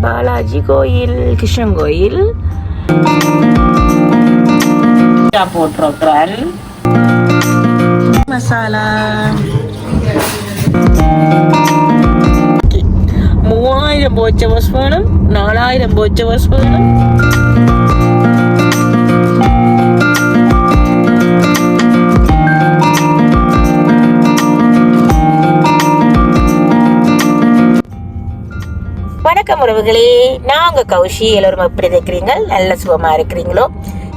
பாலாஜி கோயில் கிருஷ்ணன் கோயில் போட்டிருக்கிறேன் மசாலா மூவாயிரம் போச்ச வஸ் வேணும் நாலாயிரம் போச்ச வணக்கம் உறவுகளே. நான் உங்க கௌஷி. எல்லோரும் எப்படி இருக்கிறீங்க நல்ல சுகமா இருக்கிறீங்களோ?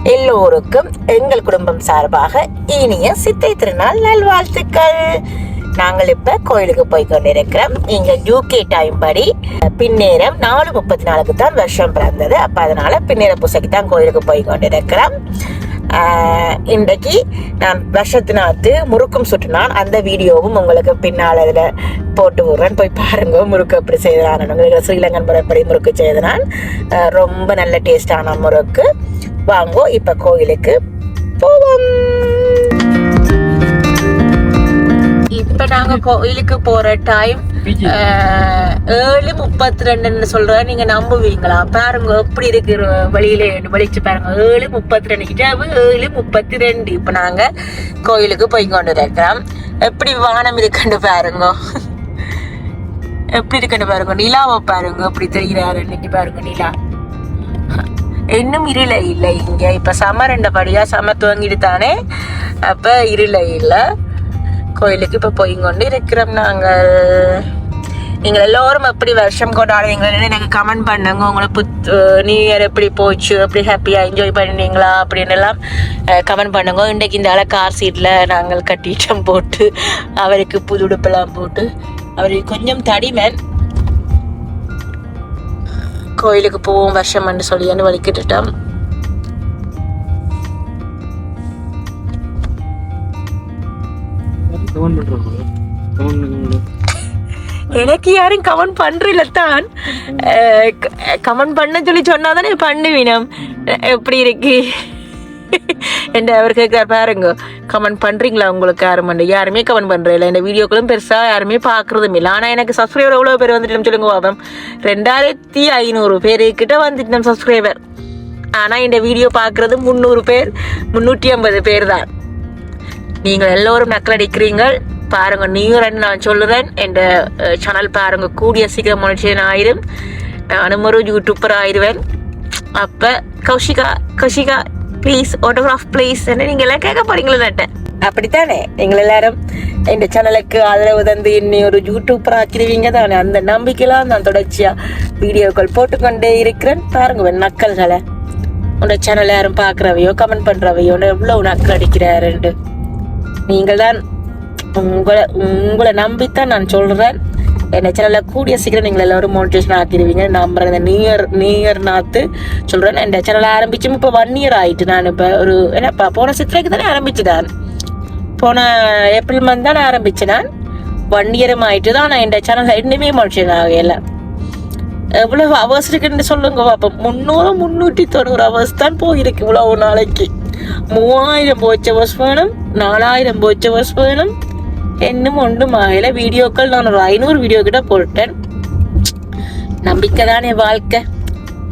எல்லோருக்கும் எங்கள் குடும்பம் சார்பாக இனிய சித்தை திருநாள் நல்வாழ்த்துக்கள். நாங்கள் இப்ப கோயிலுக்கு போய் கொண்டிருக்கிறோம். இங்க யூகே டைம் படி பின்னேரம் நாலு முப்பத்தி நாலுக்கு தான் வருஷம் பிறந்தது. அப்ப அதனால பின்னேர பூசைக்கு தான் கோயிலுக்கு போய் கொண்டிருக்கிறோம். இன்றைக்கு நான் வருஷத்தினாத்து முறுக்கும் சுட்டினான் அந்த வீடியோவும் உங்களுக்கு பின்னால் அதில் போட்டு விடுறேன். போய் பாருங்க முறுக்கு எப்படி செய்தான் உங்களுக்கு ஸ்ரீலங்கன் முறைப்படி முறுக்கு செய்தனான். ரொம்ப நல்ல டேஸ்டான முறுக்கு. வாங்கோ இப்போ கோயிலுக்கு போவோம். இப்போ நாங்கள் கோயிலுக்கு போகிற டைம் ஏழு முப்பத்தி ரெண்டுன்னு சொல்கிறேன் நீங்கள் நம்புவீங்களா? பாருங்க எப்படி இருக்கு வெளியில வெளிச்சு பாருங்க. ஏழு முப்பத்தி ரெண்டு கிட்ட ஏழு முப்பத்தி ரெண்டு இப்போ நாங்கள் கோயிலுக்கு போய் கொண்டு இருக்கிறோம் எப்படி வானம் இருக்குன்னு பாருங்க. எப்படி இருக்குன்னு பாருங்க. நிலாவை பாருங்க எப்படி தெரிகிறாரு இன்னைக்கு பாருங்க நிலா. இன்னும் இருளை இல்லை இங்க. இப்ப சம ரெண்டபடியா சம துவங்கிட்டு தானே அப்ப இருளை இல்லை. கோயிலுக்கு இப்போ போய் கொண்டு இருக்கிறோம் நாங்கள். நீங்கள் எல்லோரும் எப்படி வருஷம் கொண்டாடுவீங்கன்னு எனக்கு கமெண்ட் பண்ணுங்க. உங்களை புத் நியூ இயர் எப்படி போச்சு எப்படி ஹாப்பியாக என்ஜாய் பண்ணீங்களா அப்படின்னு எல்லாம் கமெண்ட் பண்ணுங்க. இன்றைக்கு இந்த அலை கார் சீட்டில் நாங்கள் கட்டிட்டம் போட்டு அவருக்கு புது உடுப்பெல்லாம் போட்டு அவருக்கு கொஞ்சம் தடிமன். கோயிலுக்கு போவோம் வருஷம்னு சொல்லி வலிக்கிட்டுட்டோம் கமெண்ட் கமெண்ட் பண்ணுங்க எனக்கு யாரும் கமெண்ட் பண்றீல தான். கமெண்ட் பண்ண சொல்லி சொன்னாதானே பண்ணுவீனம் எப்படி இருக்கு? என்ற அவர் கேட்கிறார் பாருங்க. கமெண்ட் பண்றீங்களா உங்களுக்கு யாரும்? பண்ண யாருமே கமெண்ட் பண்ணுறதில்ல இந்த வீடியோக்களும் பெருசா யாருமே பார்க்குறதும் இல்லை. ஆனா எனக்கு சப்ஸ்கிரைபர் எவ்வளவு பேர் வந்துட்டு சொல்லுங்க பாபம் ரெண்டாயிரத்தி ஐநூறு பேர் கிட்ட வந்துட்டு சப்ஸ்கிரைபர் ஆனா இந்த வீடியோ பார்க்குறது முந்நூறு பேர் முந்நூற்றி ஐம்பது பேர் தான். நீங்கள் எல்லோரும் நக்கலடிக்கிறீங்கள் பாருங்க ரெண்டு நான் சொல்லுறேன். என்ற சேனல் பாருங்க கூடிய சீக்கிரம் மனுஷன் ஆயிரும். நானும் ஒரு யூடியூப்பர் ஆயிடுவேன் அப்ப Kaushika Kaushika please autograph please என்ன நீங்க எல்லாம் கேட்க போறீங்களா நட்டேன் அப்படித்தானே? நீங்கள் எல்லாரும் என் சேனலுக்கு ஆதரவு தந்து என்னை ஒரு யூடியூப்பர் ஆக்கிடுவீங்க தானே? அந்த நம்பிக்கையெல்லாம் நான் தொடர்ச்சியா வீடியோக்கள் போட்டுக்கொண்டே இருக்கிறேன். பாருங்க நக்கல்களை. உன்னோட சேனல் யாரும் பார்க்குறவையோ கமெண்ட் பண்ணுறவையோ எவ்வளோ நக்கல் அடிக்கிறாருன்ட்டு நீங்கள் தான் உங்களை உங்களை நம்பித்தான் நான் சொல்கிறேன் என்ன சேனலில் கூடிய சீக்கிரம் நீங்கள் எல்லாரும் மோட்டிவேஷன் ஆக்கிடுவீங்க. நம்புறேன் இந்த நியர் நியர் நாத்து சொல்கிறேன் இந்த சேனல் ஆரம்பிச்சும் இப்போ ஒன் இயர் ஆகிட்டு நான் இப்போ ஒரு என்னப்பா போன சித்திரைக்கு தானே ஆரம்பிச்சுதான் போன ஏப்ரல் மந்த் தான் ஆரம்பிச்சேன் நான்? ஒன் இயரும் ஆயிட்டு தான் நான் இந்த சேனல் இன்னுமே மோட்டிவேஷன் ஆகல. எவ்வளவு அவர்ஸ் இருக்குன்னு சொல்லுங்க பாப்போம். முந்நூறு முந்நூற்றி தொண்ணூறு அவர்ஸ் தான் போயிருக்கு இவ்வளவு நாளைக்கு. மூவாயிரம் போச்ச அவர்ஸ் வேணும் நாலாயிரம் போச்ச அவர்ஸ் வேணும் இன்னும் ஒன்றும் ஆகல வீடியோக்கள் நான் ஒரு ஐநூறு வீடியோ கிட்ட போட்டேன் நம்பிக்கை தானே வாழ்க்கை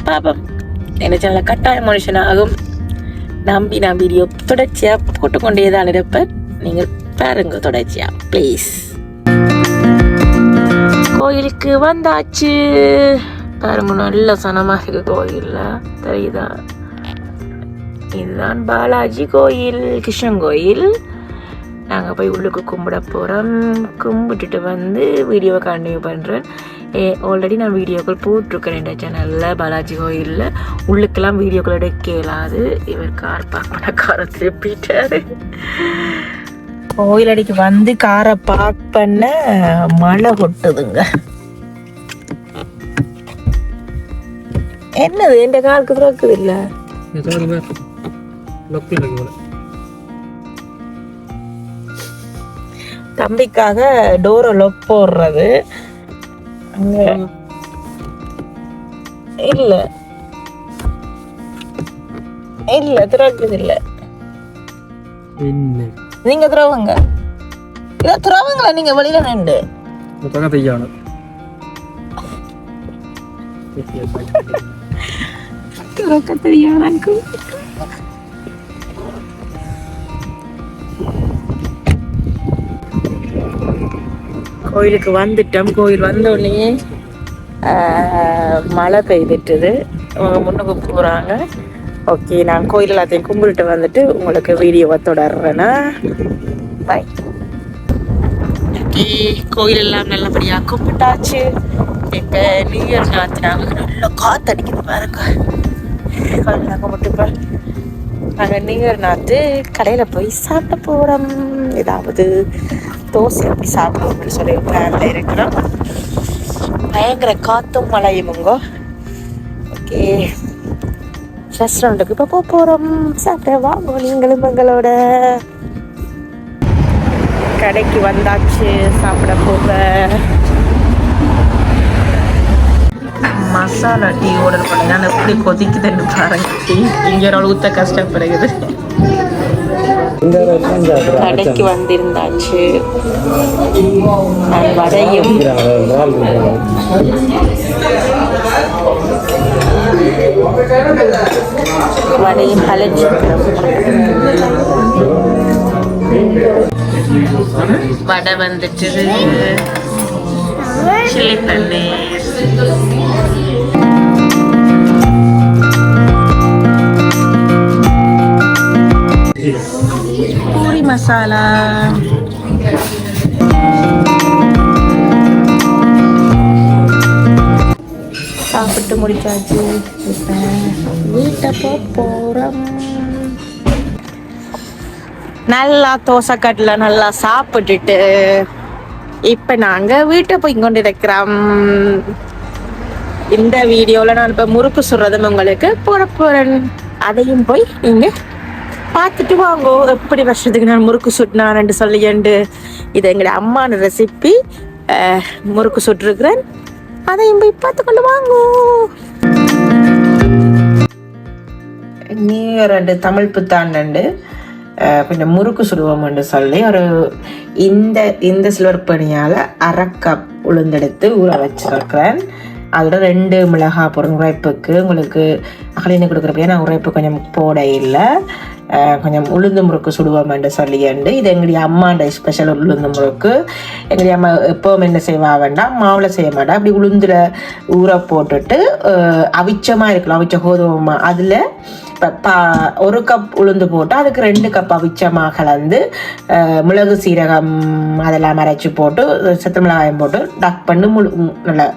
பாப்போம் என்ன சேனல கட்டாய மனுஷனாகும் நம்பி நான் வீடியோ தொடர்ச்சியா போட்டுக்கொண்டே தான் இருப்பேன் நீங்கள் பாருங்க தொடர்ச்சியா ப்ளீஸ் கோயிலுக்கு வந்தாச்சு பாருங்க நல்ல சனமா இருக்கு கோயில்ல தெரியுதா இதுதான் பாலாஜி கோயில் கிருஷ்ணன் கோயில். நாங்கள் போய் உள்ளுக்கு கும்பிட போகிறோம் கும்பிட்டுட்டு வந்து வீடியோவை கண்டினியூ பண்ணுறேன் ஏ ஆல்ரெடி நான் வீடியோக்கள் போட்டிருக்கேன் இந்த சேனலில் பாலாஜி கோயிலில். உள்ளுக்கெல்லாம் வீடியோக்கள் எடுக்க இயலாது. இவர் கார் பார்க் பண்ண காரை திருப்பிட்டாரு. கோயில் அடிக்கு வந்து காரை பார்க் பண்ண மழை கொட்டுதுங்க. என்னது? என் காருக்கு திறக்குது இல்லை? இருக்கு போல தம்பிக்காக டோரை லொக் போடுறது. அங்க இல்ல. இல்ல திறக்குது இல்ல. என்ன? நீங்க திறவுங்க. இல்ல திறவுங்களா? நீங்க வெளியில நின்று. இந்த பக்கம் தையானு திறக்க தெரியும் கோயிலுக்கு வந்துட்டோம். கோயில் வந்தோடனே மழை பெய்துட்டுது. அவங்க முன்னுக்கு போகிறாங்க ஓகே நான் கோயில் எல்லாத்தையும் கும்பிட்டுட்டு வந்துட்டு உங்களுக்கு வீடியோவை தொடர்றேன்னா பாய் கோயில் எல்லாம் நல்லபடியாக கும்பிட்டாச்சு. இப்போ நியூ இயர் நாத்தினாங்க நல்லா காற்று பாருங்க. பாருங்க கும்பிட்டு கும்பிட்டுப்பா நாங்கள் நியூ இயர் நாத்து கடையில் போய் சாப்பிட போகிறோம் ஏதாவது தோசை அப்படி அப்படின்னு சொல்லி பிளான்ல இருக்கிறோம். பயங்கர காத்தும் மழையுமுங்கோ ஓகே ரெஸ்டாரண்ட்டுக்கு இப்போ போக போகிறோம் சாப்பிட வாங்க நீங்களும் எங்களோட. கடைக்கு வந்தாச்சு சாப்பிட போக. மசாலா டீ ஆர்டர் பண்ணி நான் எப்படி கொதிக்குதுன்னு பாருங்க. டீ இங்கே ஒரு கஷ்டப்படுகிறது கடைக்கு வந்திருந்தாச்சு. நான் வடையும் வடையும் கலைச்சிக்கிறோம் வடை வந்துட்டு சில்லி பன்னீர் Yeah. மசாலா சாப்பிட்டு முடிச்சாச்சு. இப்போ வீட்டை போக போகிறோம் நல்லா தோசைக்கட்டில் நல்லா சாப்பிட்டுட்டு இப்போ நாங்கள் வீட்டை போய் கொண்டு இருக்கிறோம். இந்த வீடியோவில் நான் இப்போ முறுக்கு சுடுறதும் உங்களுக்கு போட போகிறேன் அதையும் போய் நீங்கள் பார்த்துட்டு வாங்கோ. எப்படி வருஷத்துக்கு நான் முறுக்கு சுட்டினான்னு சொல்லியண்டு இது எங்களுடைய அம்மான ரெசிபி முறுக்கு சுட்டிருக்கிறேன். அதையும் போய் பார்த்து கொண்டு வாங்கோ. நியூ இயர் ரெண்டு தமிழ் புத்தாண்டு கொஞ்சம் முறுக்கு சுடுவோம்னு சொல்லி ஒரு இந்த இந்த சில்வர் பணியால் அரை கப் உளுந்தெடுத்து ஊற வச்சிருக்கிறேன். அதோட ரெண்டு மிளகாய் பொருள் உரைப்புக்கு உங்களுக்கு அகலினு கொடுக்குறப்பையே நான் உரைப்பு கொஞ்சம் போட இல்லை. கொஞ்சம் உளுந்து முறுக்கு சுடுவோம்னு சொல்லியண்டு இது எங்களுடைய அம்மாண்ட ஸ்பெஷல் உளுந்து முறுக்கு எங்களுடைய அம்மா எப்பவும் என்ன செய்வா வேண்டாம் மாவில் செய்ய மாட்டா அப்படி உளுந்துல ஊற போட்டுட்டு அவிச்சமாக இருக்கலாம் அவிச்ச கோதுமை அதில் ஒரு கப் உளுந்து போட்டு அதுக்கு ரெண்டு கப் அவிச்சமாக கலந்து மிளகு சீரகம் அதெல்லாம் அரைச்சி போட்டு சத்து மிளகாயம் போட்டு டக் பண்ணி முழு நல்ல நல்லா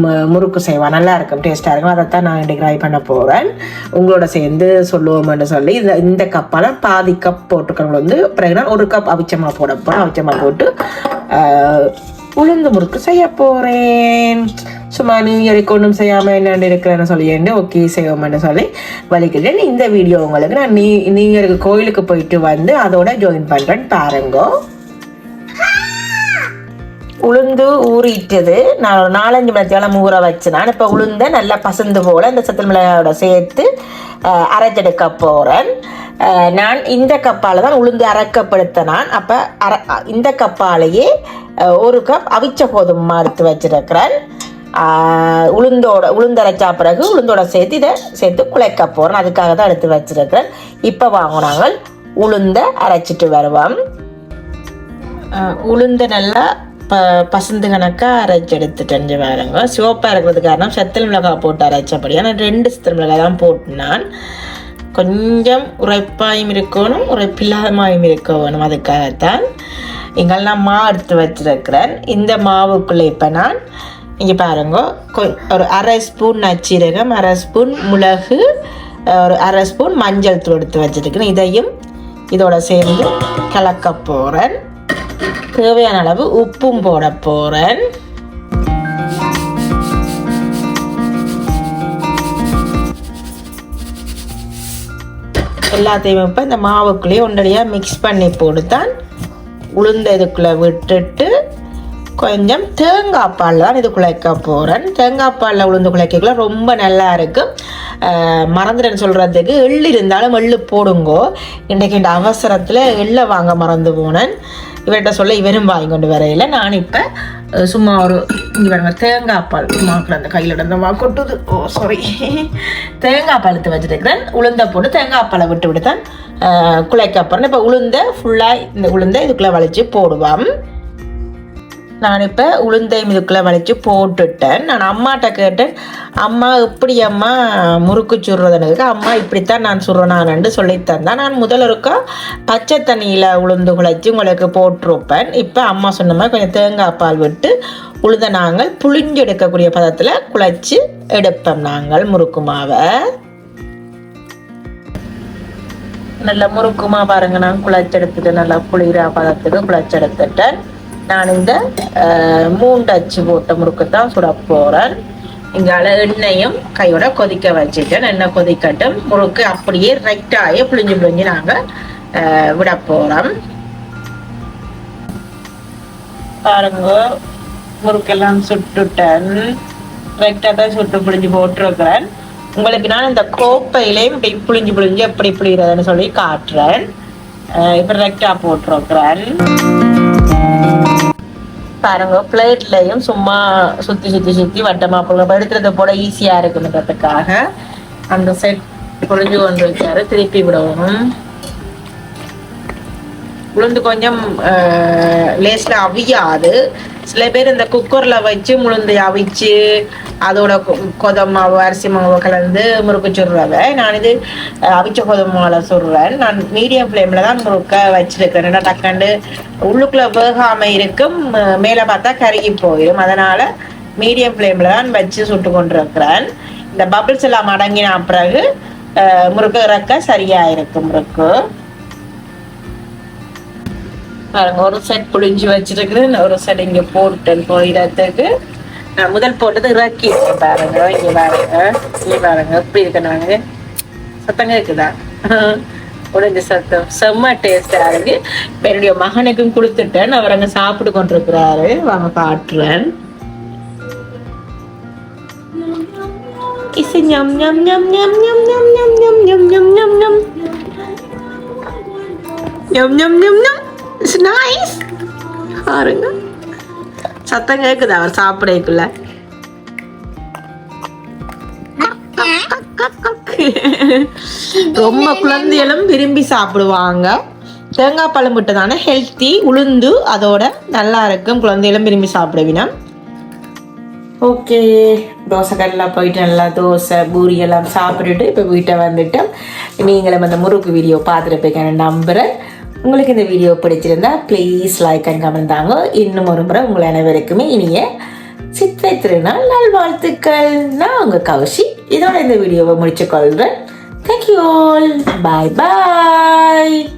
மு- முறுக்கு செய்வான் நல்லா இருக்கும் டேஸ்ட்டாக இருக்கும். அதைத்தான் நான் இன்றைக்கு ட்ரை பண்ண போகிறேன் உங்களோட சேர்ந்து சொல்லுவோம்னு சொல்லி இந்த இந்த கப்பால் பாதி கப் போட்டுக்கிறவங்க வந்து பிறகு நான் ஒரு கப் அவிச்சமாக போட போகிறேன் அவிச்சமாக போட்டு உளுந்து முறுக்கு செய்ய போகிறேன் சும்மா நியூ இயருக்கு ஒன்றும் செய்யாமல் என்னென்னு இருக்கிறேன்னு சொல்லிட்டு ஓகே செய்வோம்னு சொல்லி வலிக்கிறேன் இந்த வீடியோ உங்களுக்கு நான் நீ நியூ இயருக்கு கோயிலுக்கு போயிட்டு வந்து அதோட ஜாயின் பண்ணுறேன் பாருங்க. உளுந்து ஊறிட்டது. நான் ஒரு நாலஞ்சு மணித்தேளம் ஊற வச்சுனான் இப்போ உளுந்த நல்லா பசந்து போல் இந்த சத்து மிளகாயோட சேர்த்து அரைச்செடுக்க போகிறேன் நான் இந்த கப்பால் தான் உளுந்து அரைக்கப்படுத்தினான் அப்போ அர இந்த கப்பாலேயே ஒரு கப் அவிச்ச கோதுமை எடுத்து வச்சிருக்கிறேன். உளுந்தோட உளுந்தரைச்சா பிறகு உளுந்தோட சேர்த்து இதை சேர்த்து குழைக்க போகிறேன் அதுக்காக தான் எடுத்து வச்சிருக்கிறேன். இப்போ வாங்கினாங்க உளுந்த அரைச்சிட்டு வருவோம். உளுந்த நல்லா ப பசந்து கணக்காக அரைச்சி எடுத்துட்டு பாருங்க. சிவப்பாக இருக்கிறது காரணம் செத்தல் மிளகாய் போட்டு அரைச்சபடியா. நான் ரெண்டு சித்தல் மிளகாய் தான் போட்டுனான் கொஞ்சம் உரைப்பாயும் இருக்கணும் உரைப்பில்லாதமாயும் இருக்க வேணும் அதுக்காகத்தான் எங்கள் நான் மா எடுத்து வச்சிருக்கிறேன். இந்த மாவுக்குள்ளே இப்போ நான் இங்கே பாருங்க கொ- ஒரு அரை ஸ்பூன் நச்சீரகம் அரை ஸ்பூன் மிளகு ஒரு அரை ஸ்பூன் மஞ்சள் தூள் எடுத்து வச்சுருக்கேன் இதையும் இதோட சேர்ந்து கலக்க போகிறேன் தேவையான அளவு உப்பும் போட போகிறேன் எல்லாத்தையும் இப்போ இந்த மாவுக்குள்ளேயே ஒன்றடியாக மிக்ஸ் பண்ணி போட்டுத்தான் உளுந்த இதுக்குள்ளே விட்டுட்டு கொஞ்சம் தேங்காய் பால் தான் இது குழைக்க போகிறேன் தேங்காய் பாலில் உளுந்து குழைக்கக்குள்ள ரொம்ப நல்லா இருக்குது மறந்துட்டேன்னு சொல்கிறதுக்கு எள்ளு இருந்தாலும் எள்ளு போடுங்கோ. இன்றைக்கு இந்த அவசரத்தில் எள்ளை வாங்க மறந்து போனேன். இவர்கிட்ட சொல்ல இவரும் வாங்கி கொண்டு வரையில. நான் இப்போ சும்மா ஒரு இங்கே தேங்காய் பால். மாக்கில் அந்த கையில் இருந்த வா கொட்டுது. ஓ சாரி தேங்காய் பால் எடுத்து வச்சுருக்கிறேன். உளுந்த போட்டு தேங்காய் பாலை விட்டு விட்டு தான் குழைக்க இப்போ உளுந்த ஃபுல்லாக இந்த உளுந்த இதுக்குள்ளே வளைச்சி போடுவான் நான் இப்போ உளுந்தையும் இதுக்குள்ளே வளைச்சு போட்டுட்டேன். நான் அம்மாட்ட கேட்டேன் அம்மா எப்படி அம்மா முறுக்கு சுடுறதுனுக்கு அம்மா இப்படித்தான் நான் சுடுறேனான்னு சொல்லித்தந்தேன். நான் முதலருக்கா பச்சை தண்ணியில் உளுந்து குழைச்சி உங்களுக்கு போட்டிருப்பேன். இப்போ அம்மா சொன்ன மாதிரி கொஞ்சம் தேங்காய் பால் விட்டு உளுந்த நாங்கள் புளிஞ்சு எடுக்கக்கூடிய பதத்தில் குழைச்சி எடுப்போம் நாங்கள் முறுக்கு மாவை. நல்ல முறுக்குமா பாருங்க நான் குழைச்செடுத்துட்டு நல்லா புளிரா பதத்துக்கு குழைச்செடுத்துட்டேன். நான் இந்த அஹ், மூண்டு அச்சு போட்ட முறுக்கு தான் சுட போறேன். இங்கால எண்ணெயும் கையோட கொதிக்க வச்சுட்டேன். எண்ணெய் கொதிக்கட்டும். முறுக்கு அப்படியே ரைட்டாகி புளிஞ்சு புளிஞ்சு நாங்கள் அஹ், விட போறோம். பாருங்க முறுக்கெல்லாம் சுட்டுட்டேன். ரைட்டாக தான் சுட்டு புளிஞ்சு போட்டிருக்கிறேன். உங்களுக்கு நான் இந்த கோப்பையிலையும் இப்படி புளிஞ்சு புளிஞ்சு எப்படி புளிகிறதுன்னு சொல்லி காட்டுறேன். ப்ரொடக்டாக போட்டிருக்கிறாள் பாருங்க பிளேட்லையும் சும்மா சுத்தி சுத்தி சுத்தி வட்டமாக போடுங்க. எடுக்கிறத போட ஈஸியா இருக்குன்றதுக்காக அந்த செட் பொழிஞ்சு கொண்டு வச்சாரு திருப்பி விடவும். உளுந்து கொஞ்சம் லேஸில் அவியாது. சில பேர் இந்த குக்கர்ல வச்சு முழுந்து அவிச்சு அதோட கொ- மாவு அரிசி மாவு கலந்து முறுக்கு சுடுறவ. நான் இது அவிச்ச கொதம் மாவுல சுடுறேன். நான் மீடியம் ஃப்ளேம்ல தான் முறுக்க வச்சிருக்கேன். ஏன்னா டக்காண்டு உள்ளுக்குள்ள வேகாம இருக்கும். அஹ், மேல பார்த்தா கருகி போயிடும் அதனால மீடியம் ஃப்ளேம்ல தான் வச்சு சுட்டு கொண்டிருக்கிறேன். இந்த பபிள்ஸ் எல்லாம் அடங்கின பிறகு முறுக்க முறுக்கு இறக்க சரியா இருக்கும் முறுக்கு. பாருங்க ஒரு செட் புழிஞ்சு வச்சிருக்கிறேன் ஒரு செட் இங்க போட்டேன் போயிடத்துக்கு நான் முதல் போட்டது இறக்கி பாருங்க இங்க பாருங்க இங்க பாருங்க எப்படி இருக்கு நாங்க சத்தங்க இருக்குதா உடஞ்ச சத்தம் செம்ம டேஸ்டா இருக்கு என்னுடைய மகனுக்கும் கொடுத்துட்டேன் அவர் அங்க சாப்பிட்டு கொண்டிருக்கிறாரு வாங்க காட்டுறேன் இசை ஞம் ஞம் ஞம் ஞம் ஞம் ஞம் ஞம் ஞம் ஞம் ஞம் ஞம் ஞம் ஞம் ஞம் ஞம் ஞம் இட்ஸ் நைஸ் பாருங்க. சத்தம் கேட்குது அவர் சாப்பிடக்குள்ள. ரொம்ப குழந்தைகளும் விரும்பி சாப்பிடுவாங்க. தேங்காய் பழம் விட்டு தானே ஹெல்த்தி உளுந்து அதோட நல்லா இருக்கும். குழந்தைகளும் விரும்பி சாப்பிடுவினா. ஓகே தோசை கல்லாம் போயிட்டு நல்லா தோசை பூரி எல்லாம் சாப்பிட்டுட்டு இப்போ வீட்டை வந்துட்டோம் நீங்களும் அந்த முறுக்கு வீடியோ பார்த்துட்டு போய்க்கான நம்புகிறேன் உங்களுக்கு இந்த வீடியோ பிடிச்சிருந்தா ப்ளீஸ் லைக் அண்ட் கமெண்ட் தாங்க. இன்னும் ஒரு முறை உங்கள் அனைவருக்குமே இனிய சித்திரை திருநாள் நல்வாழ்த்துக்கள். நான் உங்கள் கௌஷி. இதோட இந்த வீடியோவை முடிச்சுக்கொள்கிறேன். தேங்க்யூ ஆல் பாய் பாய்